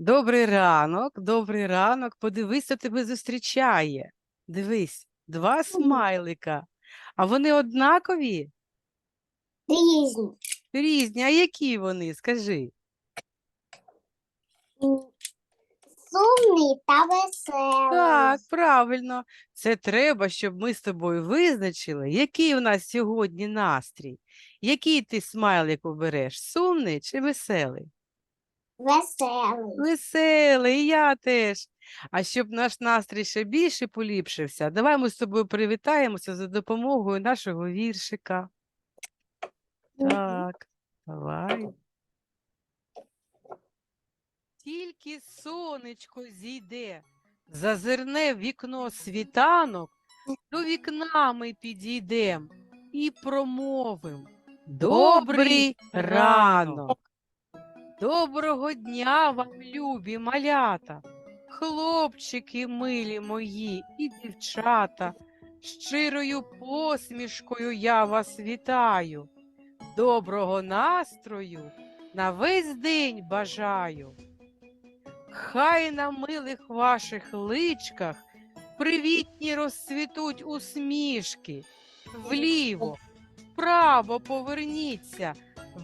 Добрий ранок, добрий ранок. Подивись, хто тебе зустрічає. Дивись, два смайлика. А вони однакові? Різні. Різні. А які вони? Скажи. Сумний та веселий. Так, правильно. Це треба, щоб ми з тобою визначили, який у нас сьогодні настрій. Який ти смайлик обереш? Сумний чи веселий? Веселий. Веселий, і я теж. А щоб наш настрій ще більше поліпшився, давай ми з тобою привітаємося за допомогою нашого віршика. Так, давай. Тільки сонечко зійде, зазирне в вікно світанок, до вікна ми підійдем і промовим. Добрий ранок! Доброго дня вам, любі малята, хлопчики милі мої і дівчата. Щирою посмішкою я вас вітаю. Доброго настрою на весь день бажаю. Хай на милих ваших личках привітні розцвітуть усмішки. Вліво, вправо поверніться,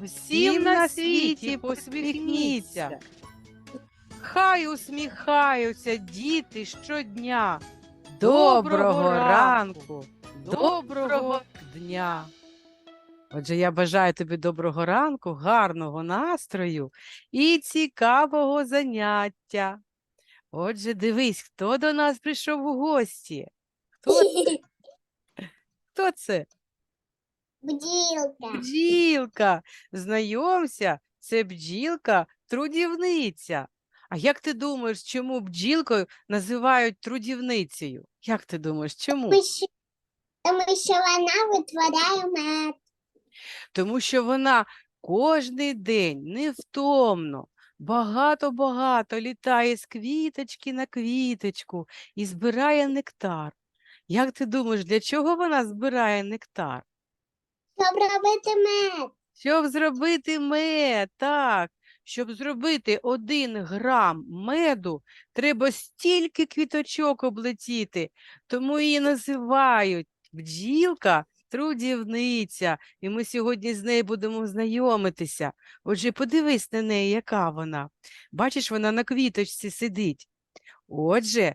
всім на світі посміхніться. Хай усміхаються діти щодня. Доброго ранку, доброго дня. Отже, я бажаю тобі доброго ранку, гарного настрою і цікавого заняття. Отже, дивись, хто до нас прийшов у гості? Хто, хто це? Бділка. Бджілка. Знайомся, це бджілка трудівниця. А як ти думаєш, чому бджілкою називають трудівницею? Як ти думаєш, чому? Тому що- Тому що вона витворяє мед. Тому що вона кожний день невтомно, багато-багато літає з квіточки на квіточку і збирає нектар. Як ти думаєш, для чого вона збирає нектар? Щоб робити мед. Щоб зробити мед, так. Щоб зробити один грам меду, треба стільки квіточок облетіти, тому її називають бджілка трудівниця. І ми сьогодні з нею будемо знайомитися. Отже, подивись на неї, яка вона. Бачиш, вона на квіточці сидить. Отже,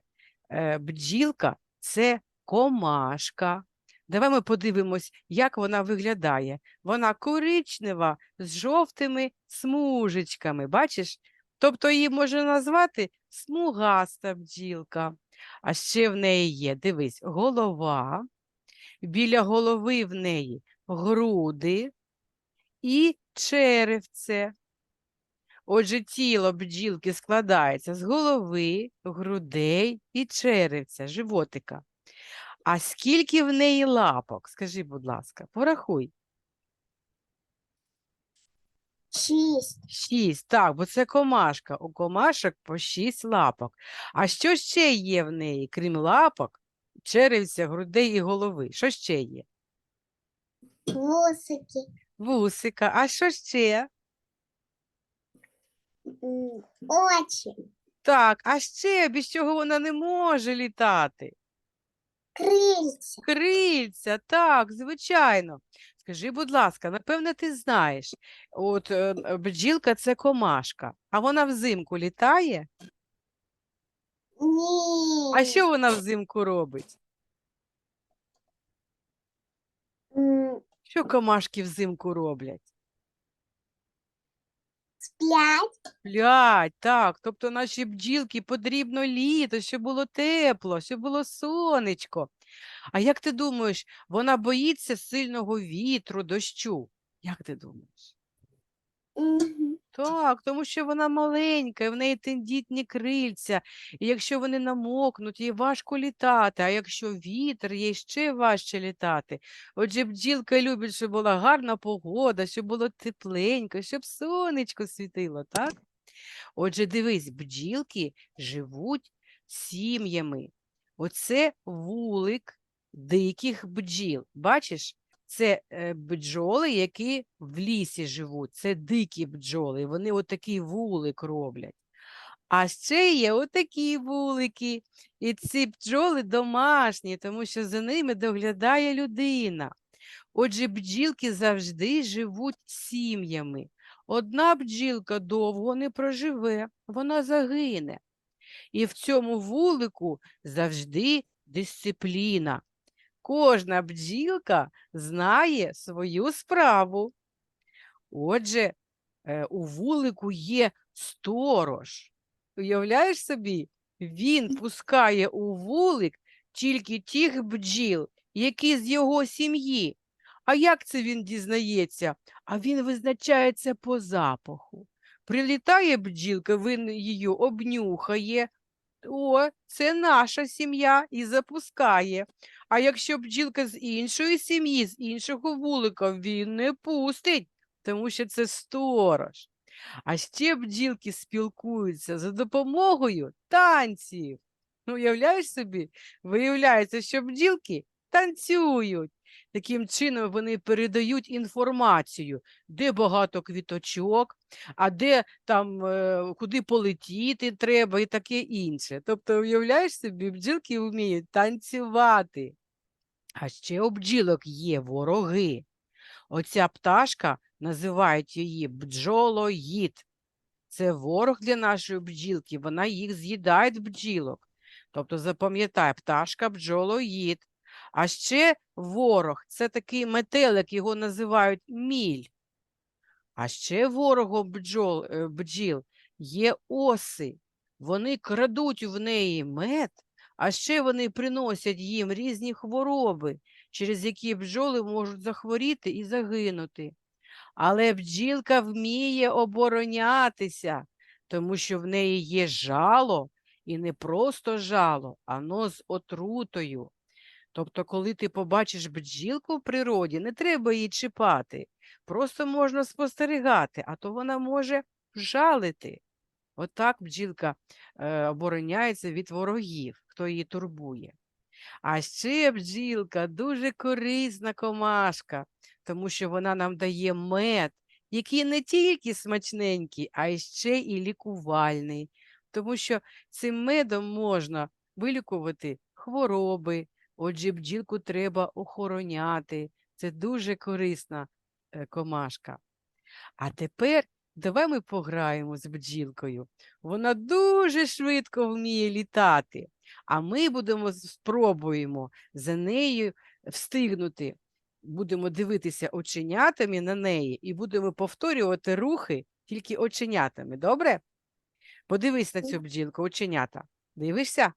е, бджілка це комашка. Давай ми подивимось, як вона виглядає. Вона коричнева з жовтими смужечками. Бачиш? Тобто її можна назвати смугаста бджілка. А ще в неї є, дивись, голова, біля голови в неї груди і черевце. Отже, тіло бджілки складається з голови, грудей і черевця, животика. А скільки в неї лапок? Скажи, будь ласка, порахуй. Шість. Шість, так, бо це комашка. У комашок по шість лапок. А що ще є в неї, крім лапок, черевця, грудей і голови? Що ще є? Вусики. Вусика. А що ще? Очі. Так, а ще без чого вона не може літати? Крильця. Крильця, так, звичайно. Скажи, будь ласка, напевне, ти знаєш, от е, е, бджілка це комашка, а вона взимку літає? Ні. А що вона взимку робить? М, Що комашки взимку роблять? Сплять. Сплять, так. Тобто наші бджілки потрібно літо, щоб було тепло, щоб було сонечко. А як ти думаєш, вона боїться сильного вітру, дощу? Як ти думаєш? Так, тому що вона маленька, і в неї тендітні крильця, і якщо вони намокнуть, їй важко літати, а якщо вітер, їй ще важче літати. Отже, бджілка любить, щоб була гарна погода, щоб було тепленько, щоб сонечко світило, так? Отже, дивись, бджілки живуть сім'ями. Оце вулик диких бджіл. Бачиш? Це е, бджоли, які в лісі живуть. Це дикі бджоли. Вони отакий вулик роблять. А ще є отакі вулики. І ці бджоли домашні, тому що за ними доглядає людина. Отже, бджілки завжди живуть сім'ями. Одна бджілка довго не проживе, вона загине. І в цьому вулику завжди дисципліна. Кожна бджілка знає свою справу. Отже, е, у вулику є сторож. Уявляєш собі, він пускає у вулик тільки тих бджіл, які з його сім'ї. А як це він дізнається? А він визначається по запаху. Прилітає бджілка, він її обнюхає. О, це наша сім'я і запускає. А якщо бджілка з іншої сім'ї, з іншого вулика, він не пустить, тому що це сторож. А ще бджілки спілкуються за допомогою танців. Ну, уявляєш собі, виявляється, що бджілки танцюють. Таким чином вони передають інформацію, де багато квіточок, а де там е, куди полетіти треба і таке інше. Тобто, уявляєш собі, бджілки вміють танцювати. А ще у бджілок є вороги. Оця пташка називають її бджолоїд. Це ворог для нашої бджілки, вона їх з'їдає бджілок. Тобто запам'ятай, пташка бджолоїд. А ще ворог це такий метелик, його називають міль. А ще ворогом бджол, е, бджіл є оси. Вони крадуть в неї мед, а ще вони приносять їм різні хвороби, через які бджоли можуть захворіти і загинути. Але бджілка вміє оборонятися, тому що в неї є жало, і не просто жало, ано з отрутою. Тобто, коли ти побачиш бджілку в природі, не треба її чіпати, просто можна спостерігати, а то вона може жалити. Отак бджілка е, обороняється від ворогів, хто її турбує. А ще бджілка дуже корисна комашка, тому що вона нам дає мед, який не тільки смачненький, а ще і лікувальний, тому що цим медом можна вилікувати хвороби. Отже, бджілку треба охороняти. Це дуже корисна е, комашка. А тепер давай ми пограємо з бджілкою. Вона дуже швидко вміє літати, а ми будемо спробуємо за нею встигнути. Будемо дивитися оченятами на неї і будемо повторювати рухи тільки оченятами. Добре? Подивись на цю бджілку, оченята. Дивишся?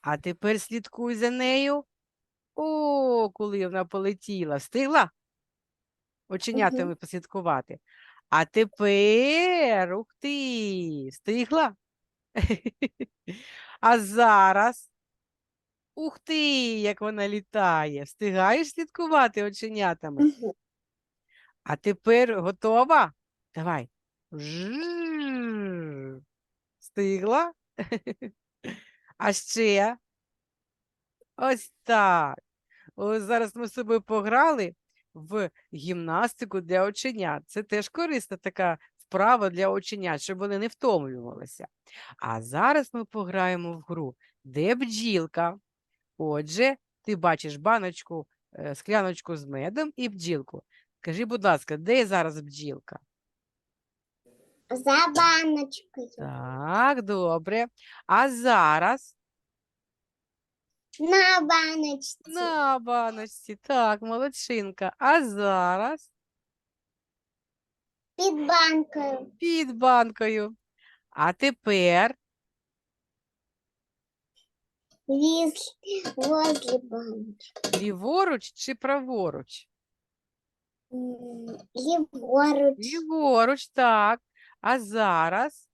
А тепер слідкуй за нею. О, коли вона полетіла. Встигла? Оченятами послідкувати. А тепер, ух ти, встигла? А зараз. Ух ти, як вона літає. Встигаєш слідкувати оченятами? А тепер готова? Давай. Встигла? А ще. Ось так. Ось зараз ми з собою пограли в гімнастику для оченят. Це теж корисна така вправа для оченят, щоб вони не втомлювалися. А зараз ми пограємо в гру, де бджілка. Отже, ти бачиш баночку, е, скляночку з медом і бджілку. Скажи, будь ласка, де зараз бджілка? За баночкою. Так, добре. А зараз На баночці. на баночці. Так, молодчинка. А зараз Під банкою. під банкою. А тепер Віз возле баночки. ліворуч чи праворуч? М, Ліворуч. Ліворуч, так. А зараз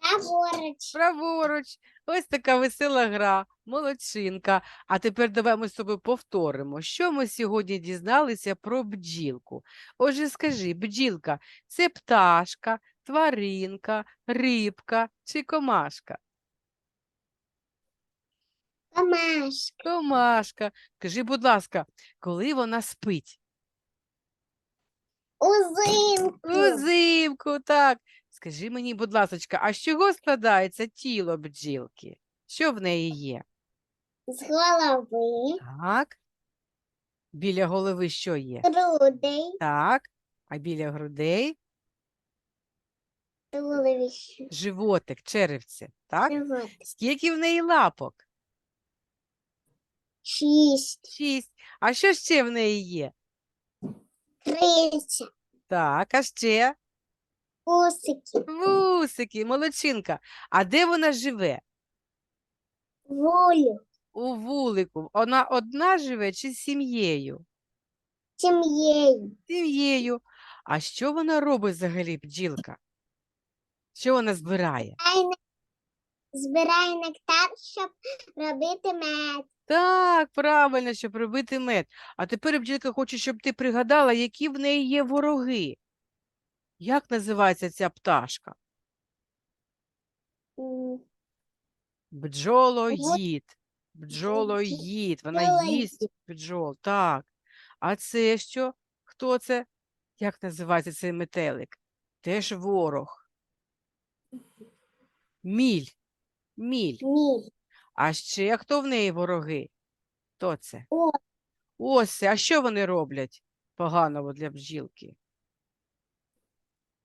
Праворуч. праворуч. Ось така весела гра, молодчинка. А тепер давай ми з тобою повторимо, що ми сьогодні дізналися про бджілку. Отже, скажи, бджілка це пташка, тваринка, рибка чи комашка? Камашка. Комашка. Скажи, будь ласка, коли вона спить? Узимку. Узимку, так. Скажи мені, будь ласочка, а з чого складається тіло бджілки? Що в неї є? З голови, Так. Біля голови що є? грудей, Так. А біля грудей туловище, животик, черевце. Так? живот. Скільки в неї лапок? Шість, Шість. А що ще в неї є? крильця, Так, а ще усики, вусики, молодчинка. А де вона живе? вулю, У вулику. Вона одна живе чи з сім'єю? сім'єю, Сім'єю. А що вона робить взагалі, бджілка? Що вона збирає? Збирає нектар, щоб робити мед. Так, правильно, щоб робити мед. А тепер бджілка хоче, щоб ти пригадала, які в неї є вороги. Як називається ця пташка? Бджолоїд. Бджолоїд. Вона їсть бджол. Так. А це що? Хто це? Як називається цей метелик? Теж ворог. Міль. Міль. Міль, А ще хто в неї вороги? Хто це? О. Оси. А що вони роблять поганого для бджілки?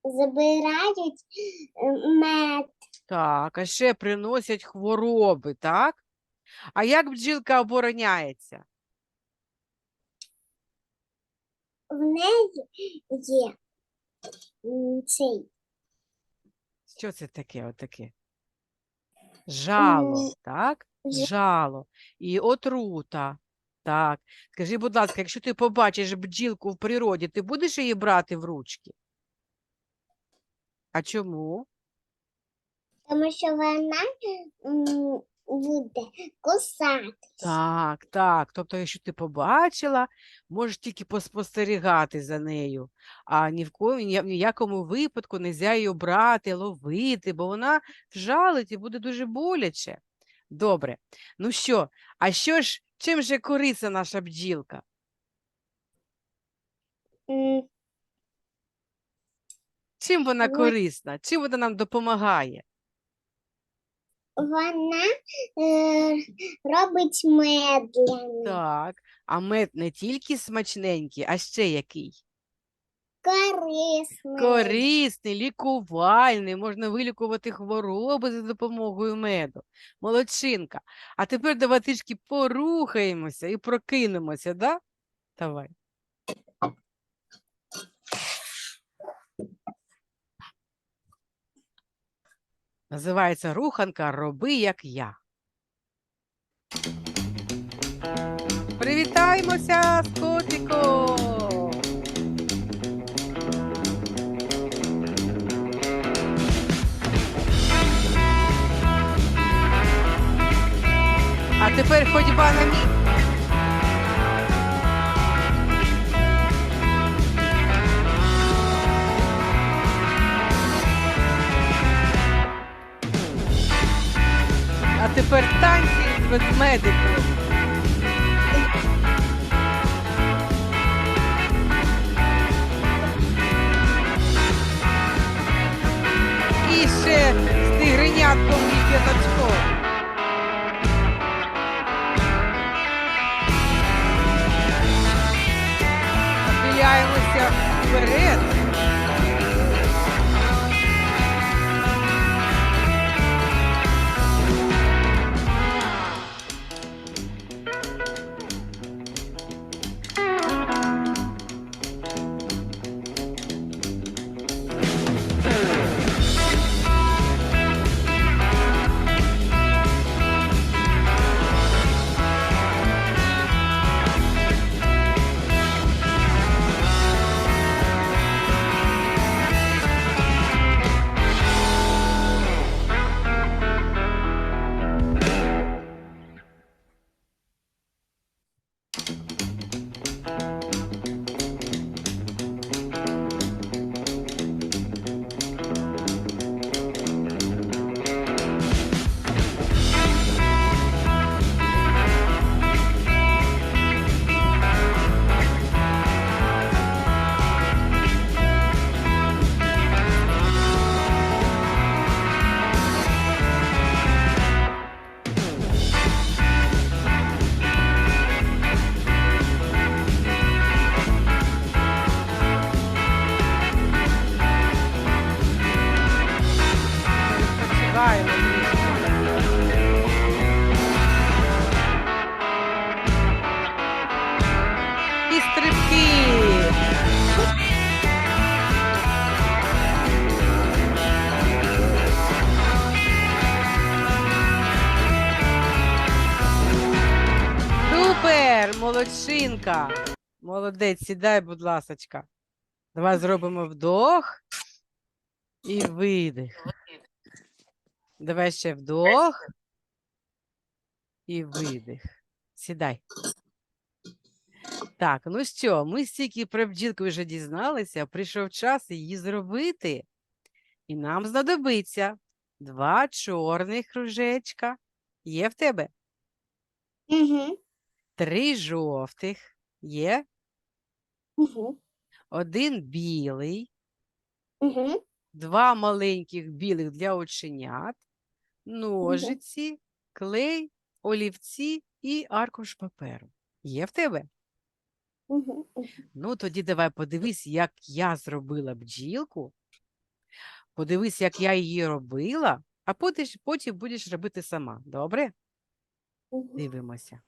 Забирають е, мед. Так, а ще приносять хвороби, так? А як бджілка обороняється? В неї є м, цей Що це таке отаке? Жало, М, так? жа- Жало. І отрута. Так. Скажи, будь ласка, якщо ти побачиш бджілку в природі, ти будеш її брати в ручки? А чому? тому що вона м, буде кусати. Так, так. Тобто, якщо ти побачила, можеш тільки поспостерігати за нею, а ні в ко- ні в ніякому випадку не можна її брати, ловити, бо вона вжалить і буде дуже боляче. Добре. Ну що, а що ж, чим же корисна наша бджілка? М, Чим вона корисна? Чим вона нам допомагає? Вона е, робить мед для них. Так, а мед не тільки смачненький, а ще який? Корисний. Корисний, лікувальний, можна вилікувати хвороби за допомогою меду. Молодчинка. А тепер давай трішки порухаємося і прокинемося, да? Давай. Називається руханка Роби як я. Привітаємося з котиком! А тепер ходьба на місце. Тепер танці з ведмедиком. І ще з тигренятком і п'ятачком. Вперед. Молодець, сідай, будь ласочка. Давай зробимо вдох і видих. Давай ще вдох і видих. Сідай. Так, ну що, ми стільки про бджілку вже дізналися, прийшов час її зробити. І нам знадобиться два чорних кружечка. Є в тебе? Угу. Три жовтих. Є? Угу. Один білий, Угу. два маленьких білих для оченят, ножиці, клей, олівці і аркуш паперу. Є в тебе? Угу. Ну, тоді давай подивись, як я зробила бджілку. Подивись, як я її робила, а потім, потім будеш робити сама. Добре? Дивимося.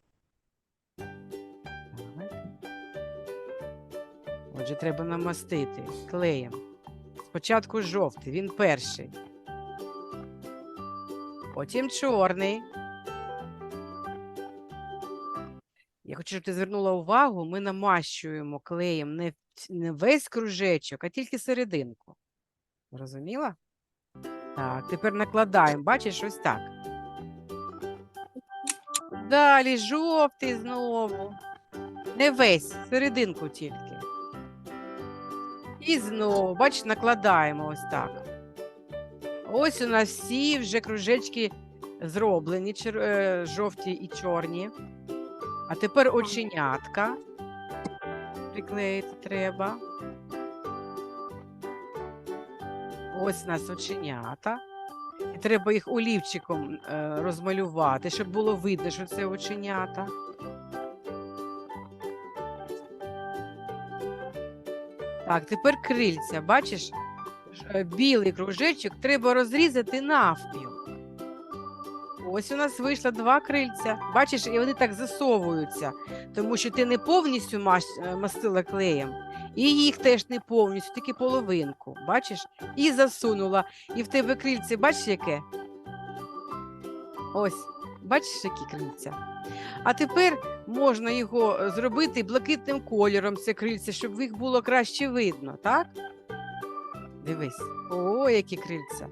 Отже, треба намастити клеєм. Спочатку жовтий, він перший. Потім чорний. Я хочу, щоб ти звернула увагу, ми намащуємо клеєм не, не весь кружечок, а тільки серединку. Зрозуміла? Так, тепер накладаємо, бачиш, ось так. Далі жовтий знову. Не весь, серединку тільки. І знову, бачиш, накладаємо ось так. Ось у нас всі вже кружечки зроблені, чер- е, жовті і чорні. А тепер оченятка. Приклеїти треба. Ось у нас оченята. І треба їх олівчиком е, розмалювати, щоб було видно, що це оченята. Так, тепер крильця. Бачиш, е, білий кружечок треба розрізати навпіл. Ось у нас вийшло два крильця. Бачиш, і вони так засовуються, тому що ти не повністю е, мастила клеєм, і їх теж не повністю, тільки половинку. Бачиш? І засунула. І в тебе крильце, бачиш, яке? Ось, бачиш, які крильця. А тепер можна його е, зробити блакитним кольором, це крильце, щоб їх було краще видно, так? Дивись. О, які крильця.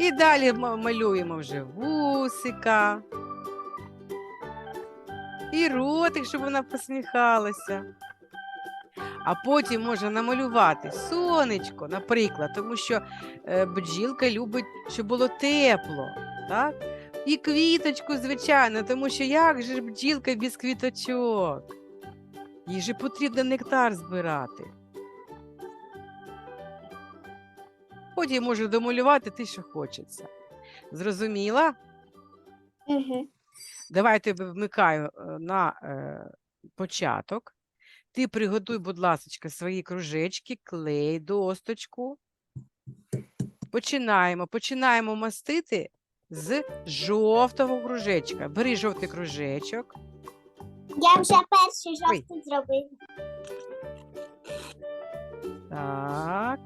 І далі малюємо вже вусика. І ротик, щоб вона посміхалася. А потім можна намалювати сонечко, наприклад, тому що е, бджілка любить, щоб було тепло. Так? І квіточку, звичайно, тому що як же ж бджілка без квіточок? Їй же потрібно нектар збирати. Потім може домалювати те, що хочеться. Зрозуміла? Угу. Давай я тебе вмикаю е, на е, початок. Ти приготуй, будь ласка, свої кружечки, клей, досточку. Починаємо. Починаємо мастити з жовтого кружечка. Бери жовтий кружечок. Я вже перший Ой. жовтий зробив. Так,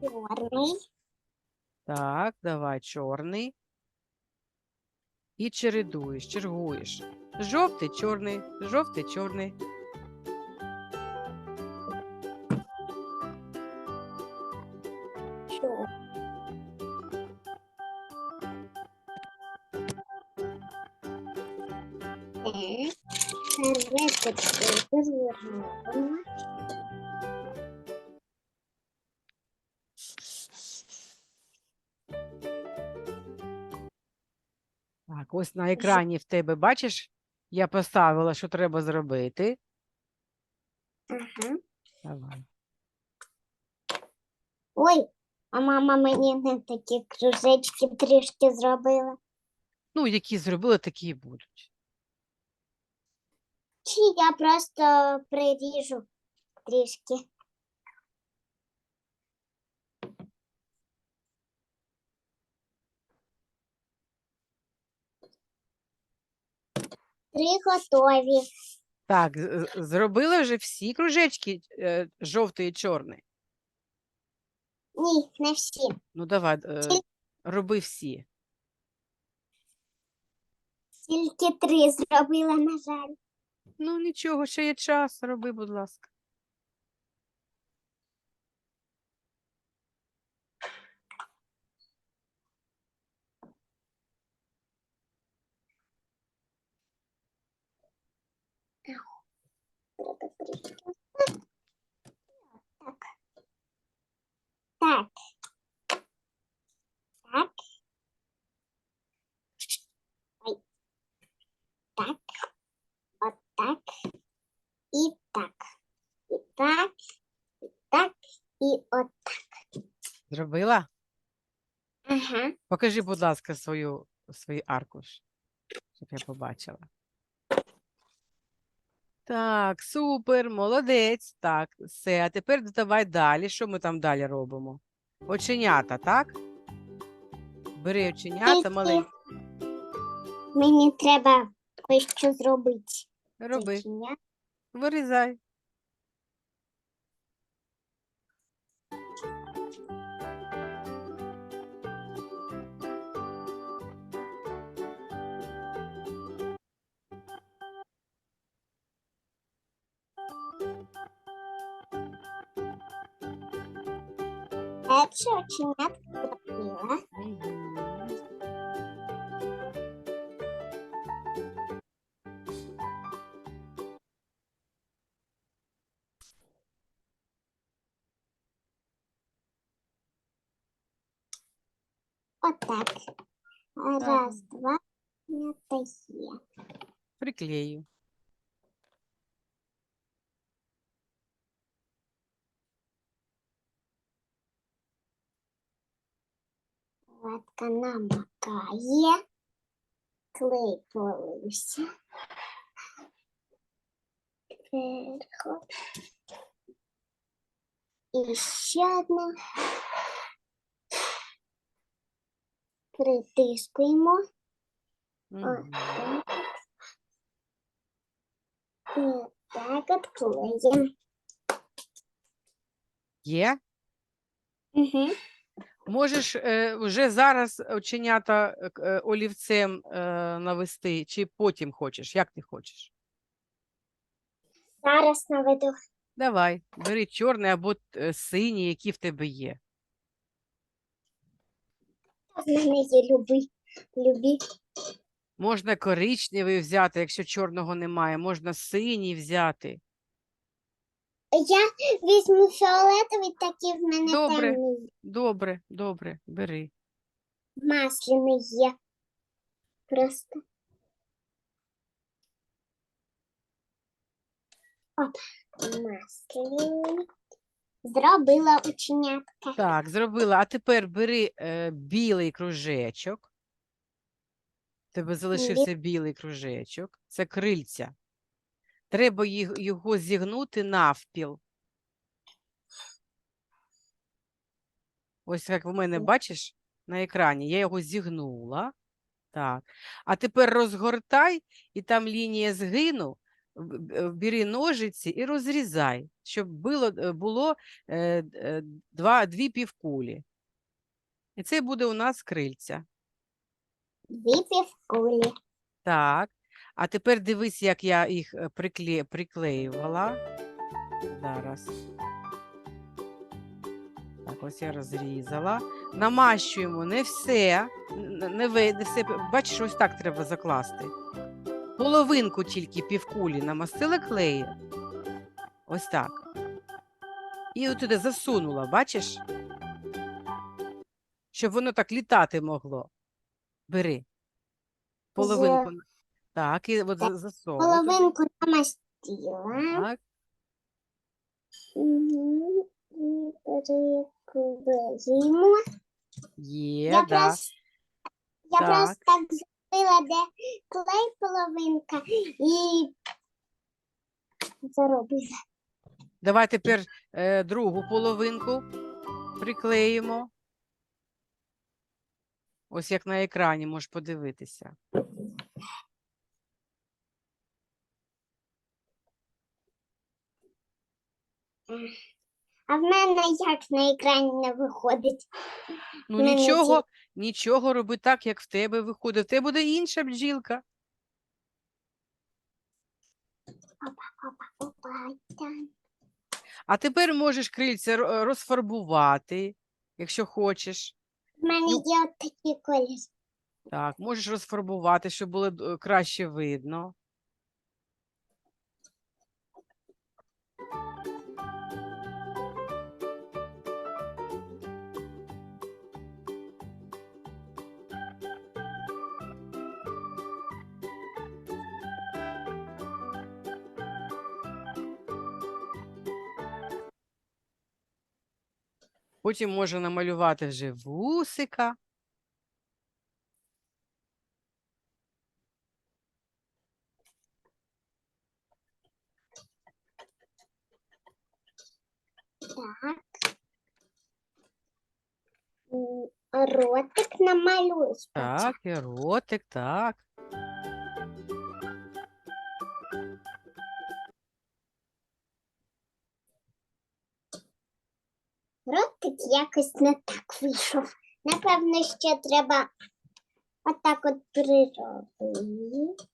Чорний. так, давай чорний. І чередуєш, чергуєш. Жовтий, чорний, жовтий. Чорний. Розвернула. Так, ось на екрані в тебе, бачиш, я поставила, що треба зробити. Ага. Давай. Ой, а мама мені не такі кружечки трішки зробила. Ну, які зробили, такі і будуть. Чи я просто приріжу трішки. Три готові. Так, з- з- зробили вже всі кружечки е, жовтий і чорний. Ні, не всі. Ну, давай, е, роби всі. Тільки три зробила, на жаль. Ну, нічого, ще є час, роби, будь ласка. Так. Ой. Так. От так. І так. І так. І так. І от так. Зробила? Ага. Покажи, будь ласка, свою, свій аркуш, щоб я побачила. Так, супер, молодець. Так, все. А тепер давай далі. Що ми там далі робимо? Оченята, так? Бери оченята, Тільки маленькі. Мені треба кое-що зробити. Роби, Зайчиня. вирізай. Перше оченятко зробила. Мгм. Раз, два. Это є. Приклею. Ватка намакає. Клей полився. Вверху. І ще одна. Притискуємо. Мгм. І так от. Є? Угу. Можеш е, вже зараз оченята е, к- е, олівцем е, навести, чи потім хочеш? Як ти хочеш? Зараз наведу. Давай, бери чорний або е, синій, які в тебе є. Є любі. любі. Можна коричневий взяти, якщо чорного немає, можна синій взяти. Я візьму фіолетовий, такий в мене Добре. темний. Добре, добре, бери. Масляний є. Просто. Оп, масляний. Зробила ученятка. Так, зробила. А тепер бери е, білий кружечок. Тебе залишився білий кружечок. Це крильця. Треба їх, його зігнути навпіл. Ось як в мене, бачиш, на екрані. Я його зігнула. Так. А тепер розгортай, і там лінія згину. Б- Бери ножиці і розрізай, щоб було, е, було е, два, дві півкулі. І це буде у нас крильця. Дві півкулі. Так. А тепер дивись, як я їх прикле... приклеювала. Зараз. Так, ось я розрізала. Намащуємо не все. Не все. Бачиш, ось так треба закласти. Половинку тільки півкулі намастила клеєм. Ось так. І отуди засунула, бачиш? Щоб воно так літати могло. Бери. Половинку. на- Так, і от засовуй. Половинку намастила. Так. І Приклеїмо. Є, Я да. просто, я Так. просто так зробила, де клей половинка і заробила. Давай тепер е, другу половинку приклеїмо. Ось як на екрані можеш подивитися. А в мене як на екрані не виходить. Ну Мені ці- нічого, нічого роби так, як в тебе виходить. В тебе буде інша бджілка. А тепер можеш крильця розфарбувати, якщо хочеш. У мене є такі колір. Так, можеш розфарбувати, щоб було е, краще видно. Потім можна намалювати вже вусика. Так. Ротик намалюй. Так, і ротик, так. Ротик якось не так вийшов. Напевно, ще треба отак от приробити.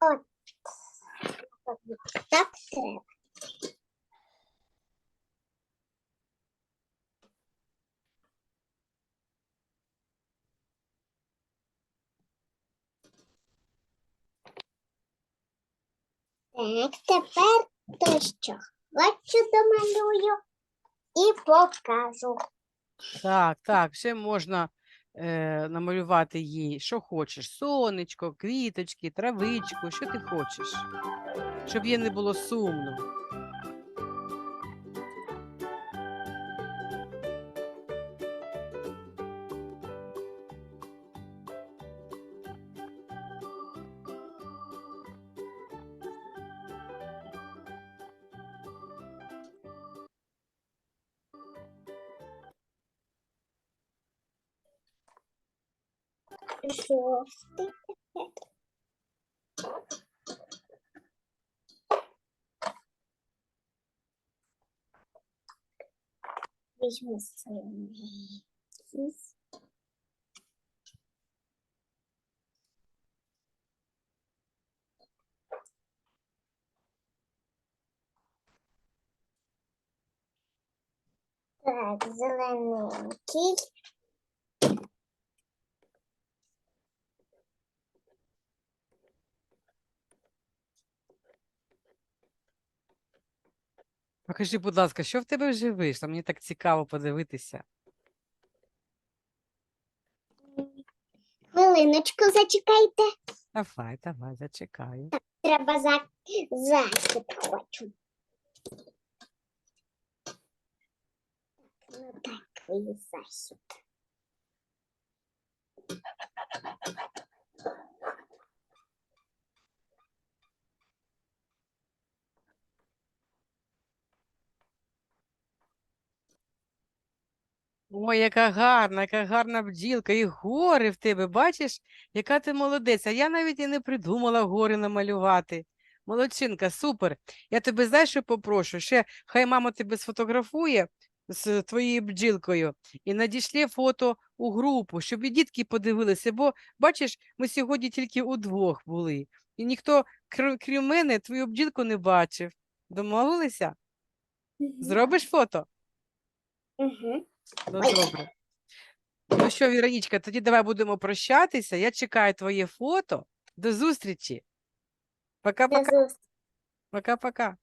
От. Так треба. Так, тепер те, що? Хочу домалюю і покажу. Так, так, ще можна е, намалювати їй, що хочеш. Сонечко, квіточки, травичку, що ти хочеш, щоб їй не було сумно. Візьму синій. Покажи, будь ласка, що в тебе вже вийшло? Мені так цікаво подивитися. Хвилиночку зачекайте. Давай, давай, зачекаю. Треба за... захід хочу. Ну такий засіб. Ой, яка гарна, яка гарна бджілка, і гори в тебе, бачиш, яка ти молодець. А я навіть і не придумала гори намалювати. Молодчинка, супер. Я тебе знаєш, що попрошу? Ще хай мама тебе сфотографує з твоєю бджілкою і надішлє фото у групу, щоб і дітки подивилися. Бо бачиш, ми сьогодні тільки удвох були, і ніхто, крім, мене, твою бджілку не бачив. Домовилися? Зробиш фото? Угу. Ну, добре. Ну що, Віронічка, тоді давай будемо прощатися. Я чекаю твоє фото. До зустрічі. Пока-пока. Пока-пока.